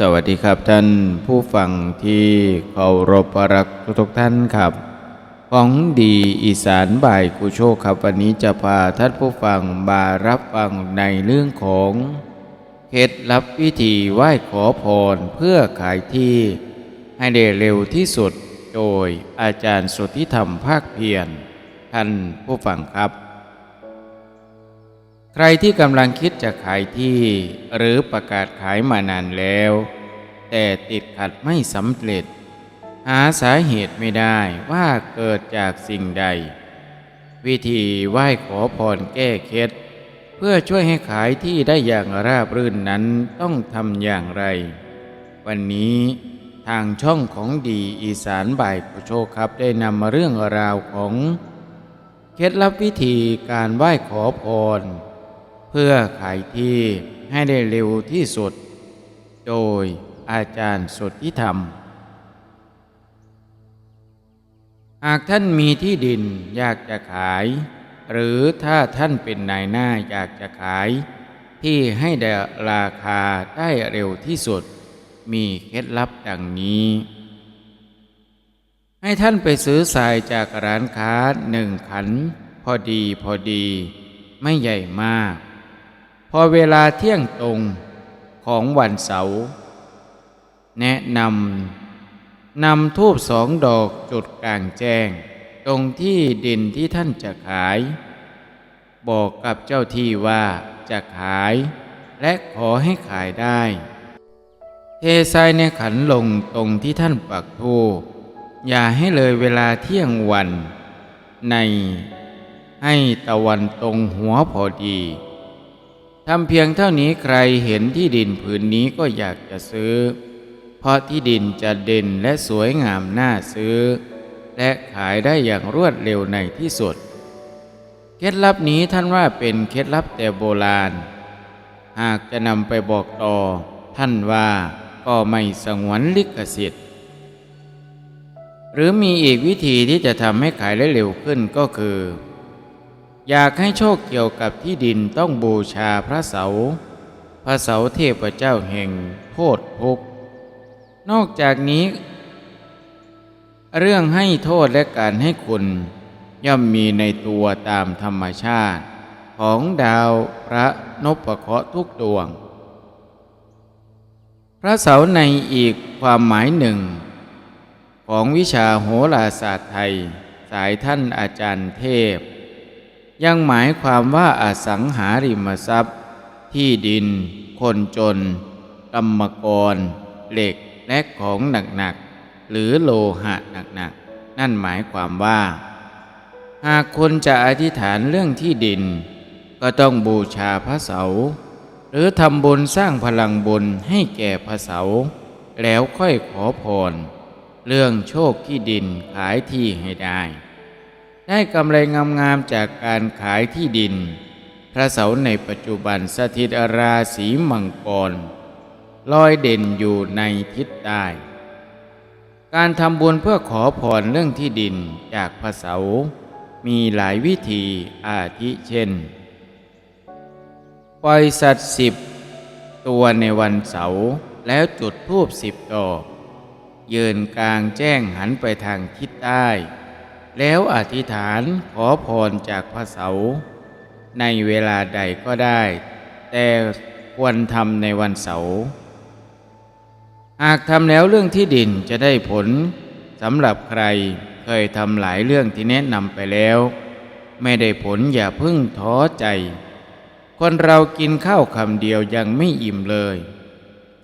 สวัสดีครับท่านผู้ฟังที่เคารพรักทุกท่านครับ ของดีอีสานบ่ายกุโชคครับ วันนี้จะพาท่านผู้ฟังมารับฟังในเรื่องของเคล็ดลับวิธีไหว้ขอพรเพื่อขายที่ให้ได้เร็วที่สุดโดยอาจารย์สุทธิธรรมภาคเพียรท่านผู้ฟังครับ ใครที่กำลังคิดจะขายที่หรือประกาศขายมานานแล้ว แต่ติดขัดไม่สำเร็จ หาสาเหตุไม่ได้ว่าเกิดจากสิ่งใด วิธีไหว้ขอพรแก้เคล็ดเพื่อช่วยให้ขายที่ได้อย่างราบรื่นนั้นต้องทำอย่างไร วันนี้ทางช่องของดีอีสานบ่ายกุโชคครับได้นำมาเรื่องราวของ เคล็ดลับวิธีการไหว้ขอพร เพื่อขายที่ให้ได้เร็วที่สุด โดยอาจารย์สุดทธิธรรม หากท่านมีที่ดินอยากจะขาย หรือถ้าท่านเป็นนายหน้าอยากจะขาย ที่ให้ได้ราคาได้เร็วที่สุด มีเคล็ดลับดังนี้ ให้ท่านไปซื้อทรายจากร้านค้าหนึ่งขัน พอดีพอดี ไม่ใหญ่มาก พอเวลาเที่ยงตรงของวันเสาร์แนะนำนำทูบสองดอกจุดกลางแจ้ง ตรงที่ดินที่ท่านจะขาย บอกกับเจ้าที่ว่าจะขาย และขอให้ขายได้ เททรายในขันลงตรงที่ท่านปักทูอย่าให้เลยเวลาเที่ยงวัน ในให้ตะวันตรงหัวพอดี ทำเพียงเท่านี้ใครเห็นที่ดินผืนนี้ก็อยากจะซื้อ เพราะที่ดินจะเด่นและสวยงามน่าซื้อ และขายได้อย่างรวดเร็วในที่สุด เคล็ดลับนี้ท่านว่าเป็นเคล็ดลับแต่โบราณ หากจะนำไปบอกต่อ ท่านว่าก็ไม่สงวนลิขสิทธิ์ หรือมีอีกวิธีที่จะทำให้ขายได้เร็วขึ้นก็คือ อยากให้โชคเกี่ยวกับที่ดินต้องบูชาพระเสา พระเสาเทพเจ้าแห่งโพธภพนอกจากนี้ เรื่องให้โทษและการให้คุณย่อมมีในตัวตามธรรมชาติ ของดาวพระนพเคราะห์ทุกดวง พระเสาในอีกความหมายหนึ่ง ของวิชาโหราศาสตร์ไทย สายท่านอาจารย์เทพ ยังหมายความว่าอสังหาริมทรัพย์ ที่ดิน คนจน กรรมกร เหล็กและของหนักๆ หรือโลหะหนักๆ นั่นหมายความว่า หากคนจะอธิษฐานเรื่องที่ดิน ก็ต้องบูชาพระเสา หรือทำบุญสร้างพลังบุญให้แก่พระเสา แล้วค่อยขอพร เรื่องโชคที่ดินขายที่ให้ได้ ได้กำไรงามๆจากการขายที่ดิน พระเสาในปัจจุบันสถิตราศีมังกร ลอยเด่นอยู่ในทิศใต้ การทำบุญเพื่อขอพรเรื่องที่ดินจากพระเสา มีหลายวิธีอาทิเช่น ปล่อยสัตว์สิบตัวในวันเสาร์แล้วจุดธูปสิบดอก ยืนกลางแจ้งหันไปทางทิศใต้ แล้วอธิษฐานขอพรจากพระเสา ในเวลาใดก็ได้ แต่ควรทำในวันเสาร์หากทำแล้วเรื่องที่ดินจะได้ผลสำหรับใครเคยทำหลายเรื่องที่แนะนำไปแล้ว ไม่ได้ผลอย่าพิ่งท้อใจ คนเรากินข้าวคำเดียวยังไม่อิ่มเลย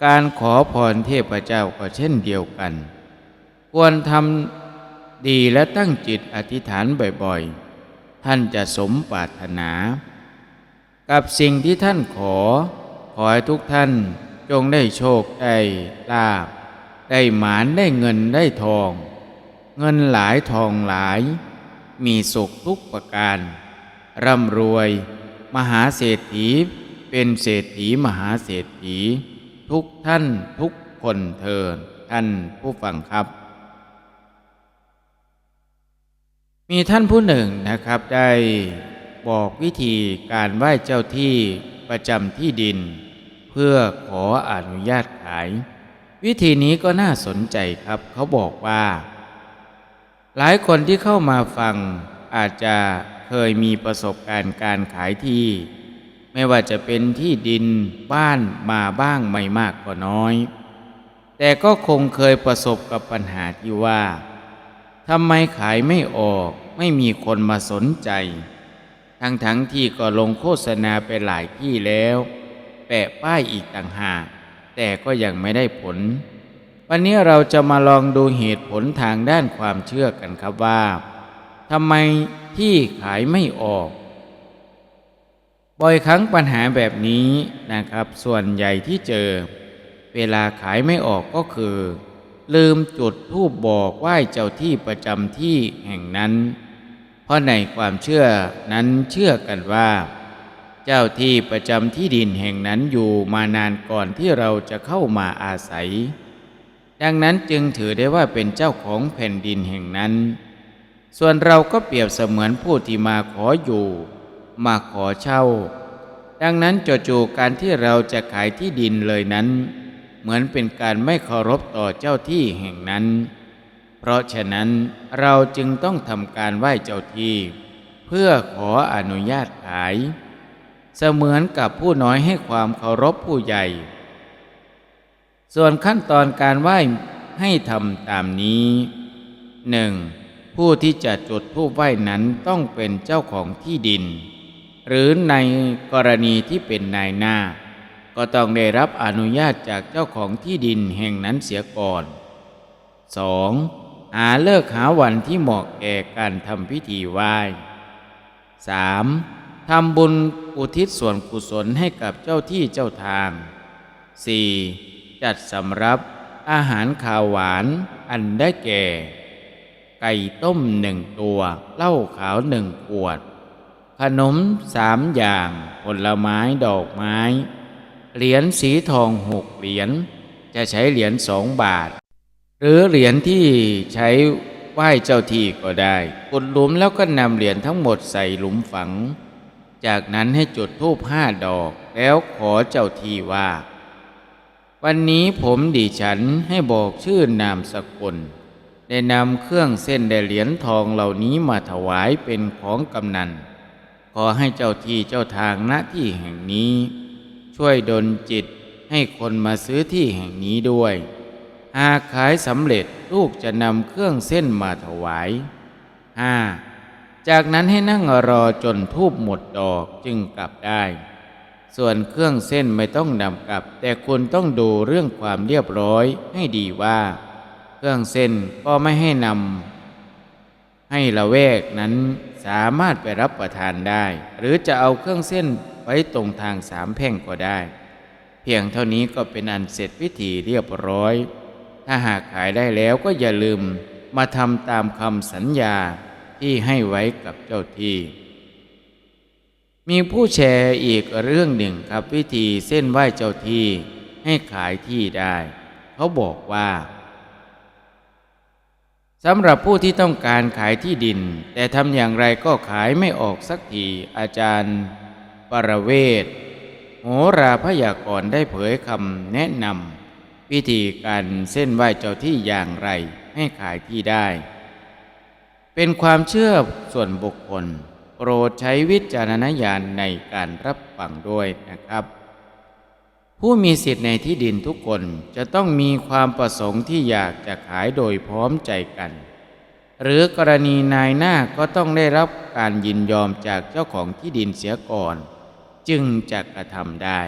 การขอพรเทพเจ้าก็เช่นเดียวกัน ควรทำ ดีและตั้งจิตอธิษฐานบ่อยๆ ท่านจะสมปรารถนา กับสิ่งที่ท่านขอ ขอให้ทุกท่านจงได้โชคได้ลาบ ได้หมานได้เงินได้ทอง เงินหลายทองหลาย มีสุขทุกประการ ร่ำรวย มหาเศรษฐี เป็นเศรษฐีมหาเศรษฐี ทุกท่านทุกคนเทินท่านผู้ฟังครับ มีท่านผู้หนึ่งนะครับได้บอกวิธีการไหว้เจ้าที่ประจำที่ดิน เพื่อขออนุญาตขาย วิธีนี้ก็น่าสนใจครับเขาบอกว่า หลายคนที่เข้ามาฟังอาจจะเคยมีประสบการณ์การขายที่ ไม่ว่าจะเป็นที่ดินบ้านมาบ้างไม่มากก็น้อย แต่ก็คงเคยประสบกับปัญหาที่ว่า ทำไมขายไม่ออกไม่มีคนมาสนใจ ทั้งทั้งที่ก็ลงโฆษณาไปหลายที่แล้ว แปะป้ายอีกต่างหาก แต่ก็ยังไม่ได้ผล วันนี้เราจะมาลองดูเหตุผลทางด้านความเชื่อกันครับว่าทำไมที่ขายไม่ออก บ่อยครั้งปัญหาแบบนี้นะครับ ส่วนใหญ่ที่เจอ เวลาขายไม่ออกก็คือ ลืมจุดทูบบอกไหว้เจ้าที่ประจำที่แห่งนั้น เพราะในความเชื่อนั้นเชื่อกันว่า เจ้าที่ประจำที่ดินแห่งนั้นอยู่มานานก่อนที่เราจะเข้ามาอาศัย ดังนั้นจึงถือได้ว่าเป็นเจ้าของแผ่นดินแห่งนั้น ส่วนเราก็เปรียบเสมือนผู้ที่มาขออยู่ มาขอเช่า ดังนั้นจู่ๆการที่เราจะขายที่ดินเลยนั้น เหมือนเป็นการไม่เคารพต่อเจ้าที่แห่งนั้น เพราะฉะนั้นเราจึงต้องทำการไหว้เจ้าที่ เพื่อขออนุญาตขาย เสมือนกับผู้น้อยให้ความเคารพผู้ใหญ่ ส่วนขั้นตอนการไหว้ให้ทำตามนี้หนึ่งผู้ที่จะจุดธูปไหว้นั้นต้องเป็นเจ้าของที่ดิน หรือในกรณีที่เป็นนายหน้า ก็ต้องได้รับอนุญาตจากเจ้าของที่ดินแห่งนั้นเสียก่อน 2. หาเลิกหาวันที่เหมาะแก่การทำพิธีไหว้ 3. ทำบุญอุทิศส่วนกุศลให้กับเจ้าที่เจ้าทาง 4. จัดสำรับอาหารขาวหวานอันได้แก่ ไก่ต้มหนึ่งตัวเหล้าขาวหนึ่งขวด ขนมสามอย่าง ผลไม้ดอกไม้ เหรียญสีทองหกเหรียญจะใช้เหรียญสองบาท หรือเหรียญที่ใช้ไหว้เจ้าที่ก็ได้ขุดหลุมแล้วก็นำเหรียญทั้งหมดใส่หลุมฝัง จากนั้นให้จุดธูปห้าดอกแล้วขอเจ้าที่ว่า วันนี้ผมดิฉันให้บอกชื่อนามสกุลได้นำเครื่องเส้นได้เหรียญทองเหล่านี้มาถวายเป็นของกำนัน ขอให้เจ้าที่เจ้าทางณที่แห่งนี้ ช่วยดลจิตให้คนมาซื้อที่แห่งนี้ด้วย หากขายสำเร็จลูกจะนำเครื่องเส้นมาถวาย 5. จากนั้นให้นั่งรอจนทูบหมดดอกจึงกลับได้ ส่วนเครื่องเส้นไม่ต้องนำกลับ แต่คุณต้องดูเรื่องความเรียบร้อยให้ดีว่า เครื่องเส้นก็ไม่ให้นำให้ละแวกนั้นสามารถไปรับประทานได้ หรือจะเอาเครื่องเส้น ไว้ตรงทางสามแพ่งก็ได้ เพียงเท่านี้ก็เป็นอันเสร็จพิธีเรียบร้อย ถ้าหากขายได้แล้วก็อย่าลืมมาทำตามคำสัญญาที่ให้ไว้กับเจ้าที่ มีผู้แชร์อีกเรื่องหนึ่งครับวิธีเส้นไหว้เจ้าที่ให้ขายที่ได้ เขาบอกว่าสำหรับผู้ที่ต้องการขายที่ดิน แต่ทำอย่างไรก็ขายไม่ออกสักทีอาจารย์ ปรเวศโหราพยากรได้เผยคำแนะนำวิธีการเส้นไหว้เจ้าที่อย่างไรให้ขายที่ได้ เป็นความเชื่อส่วนบุคคล โปรดใช้วิจารณญาณในการรับฟังด้วยนะครับ ผู้มีสิทธิ์ในที่ดินทุกคนจะต้องมีความประสงค์ที่อยากจะขายโดยพร้อมใจกันหรือกรณีนายหน้าก็ต้องได้รับการยินยอมจากเจ้าของที่ดินเสียก่อน จึงจะกระทำได้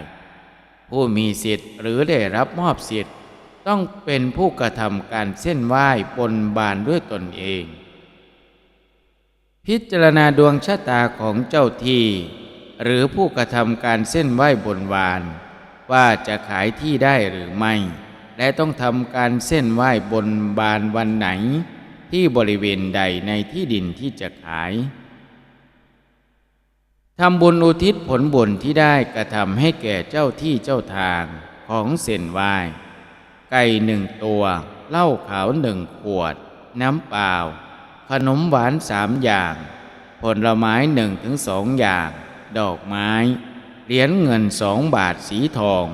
ผู้มีสิทธิ์หรือได้รับมอบสิทธิ์ ต้องเป็นผู้กระทำการเส้นไหว้บนบานด้วยตนเอง พิจารณาดวงชะตาของเจ้าที่ หรือผู้กระทำการเส้นไหว้บนวาน ว่าจะขายที่ได้หรือไม่ และต้องทำการเส้นไหว้บนบานวันไหน ที่บริเวณใดในที่ดินที่จะขาย ทำบุญอุทิศผลบุญที่ได้กระทำให้แก่เจ้าที่เจ้าทางของเส้นไหว้ไก่หนึ่งตัวเหล้าขาวหนึ่งขวด น้ำเปล่า ขนมหวานสามอย่าง ผลไม้หนึ่งถึงสองอย่าง ดอกไม้ เหรียญเงินสองบาทสีทอง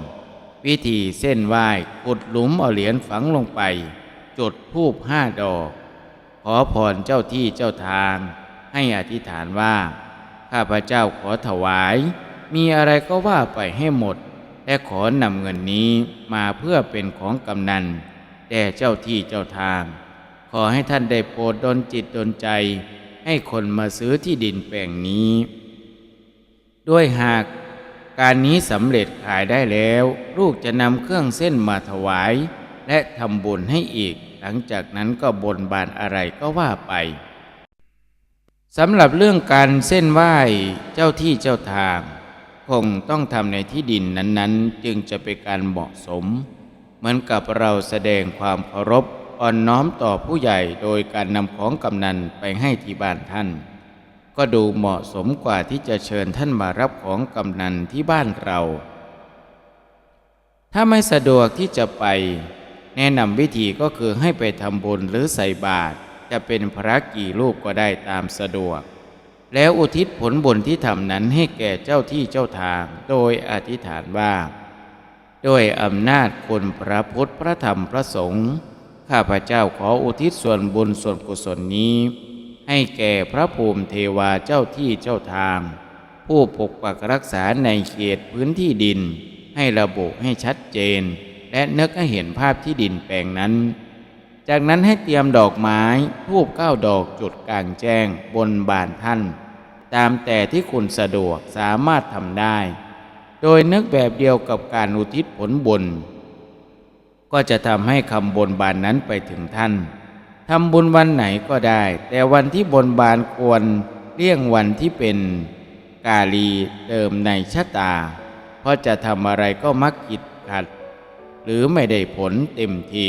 วิธีเส้นไหว้ขุดหลุมเอาเหรียญฝังลงไป จุดธูปห้าดอก ขอพรเจ้าที่เจ้าทาง ให้อธิษฐานว่า ข้าพเจ้าขอถวาย มีอะไรก็ว่าไปให้หมด และขอนำเงินนี้มาเพื่อเป็นของกำนันแด่เจ้าที่เจ้าทาง ขอให้ท่านได้โปรดดลจิตดลใจ ให้คนมาซื้อที่ดินแปลงนี้ ด้วยหากการนี้สำเร็จขายได้แล้ว ลูกจะนำเครื่องเส้นมาถวาย และทำบุญให้อีก หลังจากนั้นก็บนบานอะไรก็ว่าไป สำหรับเรื่องการเส้นไหว้เจ้าที่เจ้าทาง คงต้องทำในที่ดินนั้นๆ จึงจะเป็นการเหมาะสม เหมือนกับเราแสดงความเคารพอ่อนน้อมต่อผู้ใหญ่โดยการนำของกำนันไปให้ที่บ้านท่าน ก็ดูเหมาะสมกว่าที่จะเชิญท่านมารับของกำนันที่บ้านเรา ถ้าไม่สะดวกที่จะไป แนะนำวิธีก็คือให้ไปทำบุญหรือใส่บาตร จะเป็นพระกี่รูปก็ได้ตามสะดวก แล้วอุทิศผลบุญที่ทำนั้นให้แก่เจ้าที่เจ้าทาง โดยอธิษฐานว่า ด้วยอำนาจคุณพระพุทธพระธรรมพระสงฆ์ข้าพเจ้าขออุทิศส่วนบุญส่วนกุศลนี้ ให้แก่พระภูมิเทวาเจ้าที่เจ้าทาง ผู้ปกปักรักษาในเขตพื้นที่ดิน ให้ระบุให้ชัดเจน และนึกให้เห็นภาพที่ดินแปลงนั้น จากนั้นให้เตรียมดอกไม้ทูบเก้าดอกจุดกลางแจ้งบนบานท่าน ตามแต่ที่คุณสะดวกสามารถทำได้ โดยนึกแบบเดียวกับการอุทิศผลบุญ ก็จะทำให้คำบนบานนั้นไปถึงท่านทำบุญวันไหนก็ได้ แต่วันที่บนบานควรเลี่ยงวันที่เป็นกาลีเดิมในชะตา เพราะจะทำอะไรก็มักขิดขัด หรือไม่ได้ผลเต็มที